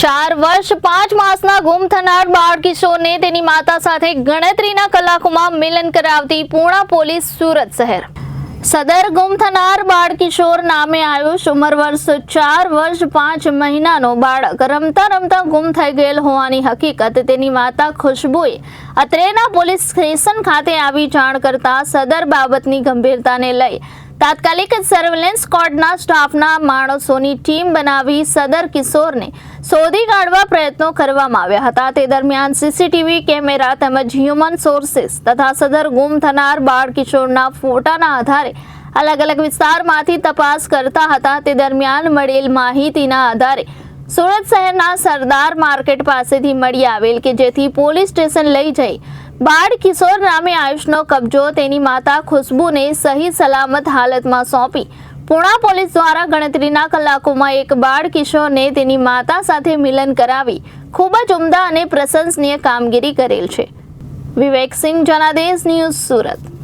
ચાર વર્ષ, પાંચ માસના ગુમ થનાર બાળ કિશોરને તેની માતા સાથે ગણતરીના કલાકોમાં મિલન કરાવતી પૂર્ણા પોલીસ સુરત શહેર. સદર ગુમ થનાર બાળ કિશોર નામે આયુષ ઉંમર વર્ષ, ચાર વર્ષ, પાંચ મહિનાનો બાળક. રમતા રમતા ગુમ થઈ ગયેલ હોવાની હકીકત તેની માતા ખુશ્બુએ અત્રેના પોલીસ સ્ટેશન ખાતે આવી જાણ કરતા સદર બાબતની ગંભીરતાને લઈ તાત્કાલિક સર્વેલન્સ સ્કોડના સ્ટાફના માણસોની ટીમ બનાવી સદર કિશોરને શોધી કાઢવા પ્રયત્નો કરવામાં આવ્યા હતા. તે દરમિયાન સીસીટીવી કેમેરા તેમજ હ્યુમન સોર્સિસ તથા સદર ગુમ થનાર બાળ કિશોરના ફોટાના આધારે અલગ અલગ વિસ્તારમાંથી તપાસ કરતા હતા. તે દરમિયાન મળેલ માહિતીના આધારે સુરત શહેરના સરદાર માર્કેટ પાસેથી મળી આવેલ કે જેથી પોલીસ સ્ટેશન લઈ જઈ બાળ કિશોર નામે આયુષનો કબજો તેની માતા ખુશ્બુને સહી સલામત હાલતમાં સોંપી. પુણા પોલીસ દ્વારા ગણતરીના કલાકોમાં એક બાળ કિશોરને તેની માતા સાથે મિલન કરાવી ખૂબ જ ઉમદા અને પ્રશંસનીય કામગીરી કરેલ છે. વિવેક સિંહ જનાદેશ ન્યૂઝ સુરત.